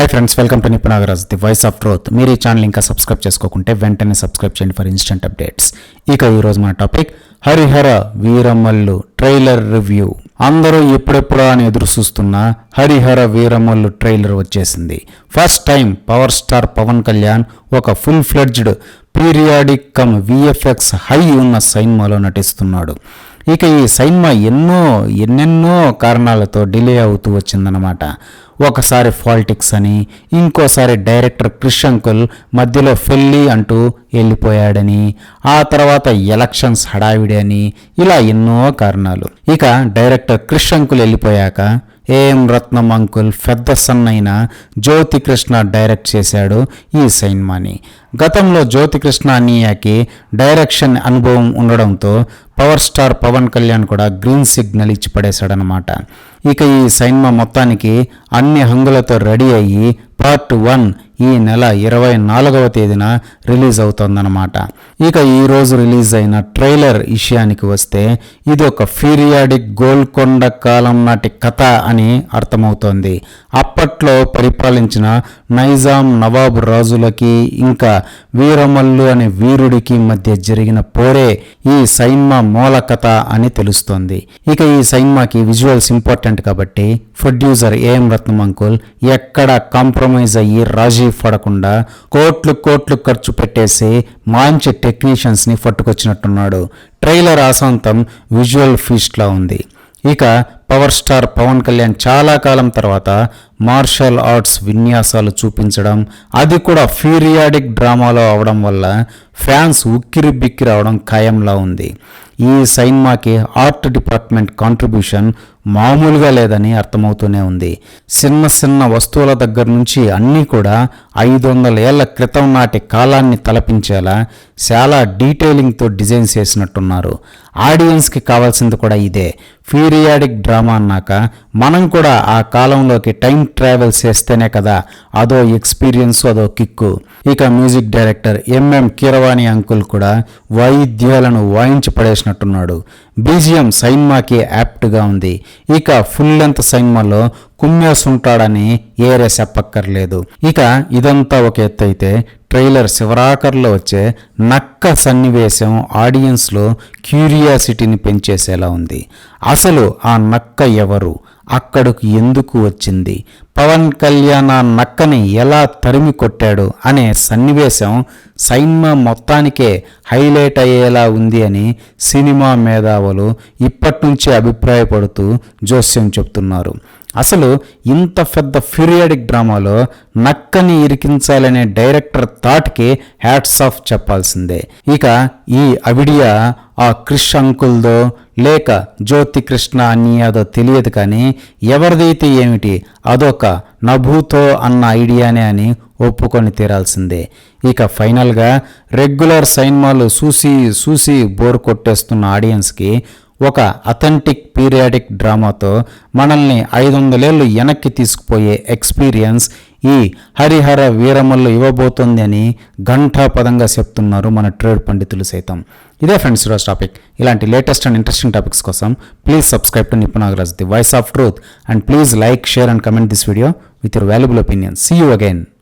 Hi friends welcome to Nipunagaraj the voice of truth మీరు ఈ channel ఇంకా subscribe చేసుకోకుంటే వెంటనే సబ్స్క్రైబ్ చేయండి ఫర్ ఇన్స్టెంట్ అప్డేట్స్ ఇక ఈరోజు మన topic Harihara Veeramallu trailer review అందరూ ఎప్పుడెప్పుడా అని ఎదురు చూస్తున్న హరిహర వీరమల్లు ట్రైలర్ వచ్చేసింది. First time power star Pawan Kalyan ఒక full fledged periodic cum VFX high ఉన్న సైన్మాలో నటిస్తున్నాడు. ఇక ఈ సైన్మా ఎన్నో ఎన్నెన్నో కారణాలతో డిలే అవుతూ వచ్చిందనమాట ఒకసారి పాలిటిక్స్ అని ఇంకోసారి డైరెక్టర్ క్రిష్ అంకుల్ మధ్యలో ఫెల్లి అంటూ వెళ్ళిపోయాడని ఆ తర్వాత ఎలక్షన్స్ హడావిడి అని ఇలా ఎన్నో కారణాలు. ఇక డైరెక్టర్ క్రిష్ అంకుల్ వెళ్ళిపోయాక ఏఎం రత్నం అంకుల్ పెద్ద సన్ అయిన జ్యోతి కృష్ణ డైరెక్ట్ చేశాడు ఈ సినిమాని గతంలో జ్యోతి కృష్ణ అన్నయ్యకి డైరెక్షన్ అనుభవం ఉండడంతో పవర్ స్టార్ పవన్ కళ్యాణ్ కూడా గ్రీన్ సిగ్నల్ ఇచ్చి పడేశాడనమాట ఇక ఈ సైన్మా మొత్తానికి అన్ని హంగులతో రెడీ అయ్యి పార్ట్ వన్ ఈ నెల ఇరవై నాలుగవ తేదీన రిలీజ్ అవుతుందన్నమాట. ఇక ఈరోజు రిలీజ్ అయిన ట్రైలర్ విషయానికి వస్తే ఇది ఒక ఫీరియాడిక్ గోల్కొండ కాలం నాటి కథ అని అర్థమవుతోంది. అప్పట్లో పరిపాలించిన నైజాం నవాబ్ రాజులకి ఇంకా వీరమల్లు అనే వీరుడికి మధ్య జరిగిన పోరే ఈ సైన్మ మూల కథ అని తెలుస్తోంది. ఇక ఈ సైన్మాకి విజువల్స్ ఇంపార్టెంట్ కాబట్టి ప్రొడ్యూసర్ ఏఎం రత్నం అంకుల్ ఎక్కడ కాంప్రమైజ్ అయ్యి రాజీ పడకుండా కోట్లు కోట్లు ఖర్చు పెట్టేసి మంచి టెక్నీషియన్స్ని పట్టుకొచ్చినట్టున్నాడు. ట్రైలర్ ఆశాంతం విజువల్ ఫీస్ట్లా ఉంది. ఇక పవర్ స్టార్ పవన్ కళ్యాణ్ చాలా కాలం తర్వాత మార్షల్ ఆర్ట్స్ విన్యాసాలు చూపించడం అది కూడా పీరియాడిక్ డ్రామాలో అవడం వల్ల ఫ్యాన్స్ ఉక్కిరి బిక్కిరి అవడం ఖాయంలా ఉంది. ఈ సైన్మాకి ఆర్ట్ డిపార్ట్మెంట్ కాంట్రిబ్యూషన్ మామూలుగా లేదని అర్థమవుతూనే ఉంది. చిన్న చిన్న వస్తువుల దగ్గర నుంచి అన్నీ కూడా ఐదు వందల ఏళ్ళ క్రితం నాటి కాలాన్ని తలపించేలా చాలా డీటెయిలింగ్తో డిజైన్ చేసినట్టున్నారు. ఆడియన్స్కి కావాల్సింది కూడా ఇదే. పీరియాడిక్ డ్రామా అన్నాక మనం కూడా ఆ కాలంలోకి టైం ట్రావెల్ చేస్తేనే కదా అదో ఎక్స్పీరియన్స్ అదో కిక్కు. ఇక music director MM Keeravani uncle కూడా వాయిద్యాలను వాయించి పడేసినట్టున్నాడు. బీజిఎం సైన్మాకి యాప్ట్గా ఉంది. ఇక ఫుల్ లెంత్ సైన్మాలో కుమ్మేసుంటాడని ఏరే చెప్పక్కర్లేదు. ఇక ఇదంతా ఒక ఎత్తు అయితే ట్రైలర్ శివరాకర్లో వచ్చే నక్క సన్నివేశం ఆడియన్స్లో క్యూరియాసిటీని పెంచేసేలా ఉంది. అసలు ఆ నక్క ఎవరు? అక్కడికి ఎందుకు వచ్చింది? పవన్ కళ్యాణ్ ఆ నక్కని ఎలా తరిమి కొట్టాడు అనే సన్నివేశం సైన్మా మొత్తానికే హైలైట్ అయ్యేలా ఉంది అని సినిమా మేధావులు ఇప్పటినుంచే అభిప్రాయపడుతూ జోస్యం చెప్తున్నారు. అసలు ఇంత పెద్ద పీరియాడిక్ డ్రామాలో నక్కని ఇరికించాలనే డైరెక్టర్ థాట్కి హ్యాట్స్ ఆఫ్ చెప్పాల్సిందే. ఇక ఈ అవిడియా ఆ క్రిష్ అంకుల్దో లేక జ్యోతి కృష్ణ అన్యాదో తెలియదు కానీ ఎవరిదైతే ఏమిటి అదొక నభూతో అన్న ఐడియానే అని ఒప్పుకొని తీరాల్సిందే. ఇక ఫైనల్గా రెగ్యులర్ సైన్మాలు చూసి చూసి బోర్ కొట్టేస్తున్న ఆడియన్స్కి ఒక అథెంటిక్ పీరియాడిక్ డ్రామాతో మనల్ని ఐదు వందలేళ్ళు వెనక్కి తీసుకుపోయే ఎక్స్పీరియన్స్ ఈ హరిహర వీరమల్లు ఇవ్వబోతోంది అని ఘంటాపదంగా చెప్తున్నారు మన ట్రేడ్ పండితులు సైతం. ఇదే ఫ్రెండ్స్ ఈరోజు టాపిక్ ఇలాంటి లేటెస్ట్ అండ్ ఇంట్రెస్టింగ్ టాపిక్స్ కోసం please subscribe to Nipunagaraj the voice of truth and please like share and comment this video with your valuable opinion see you again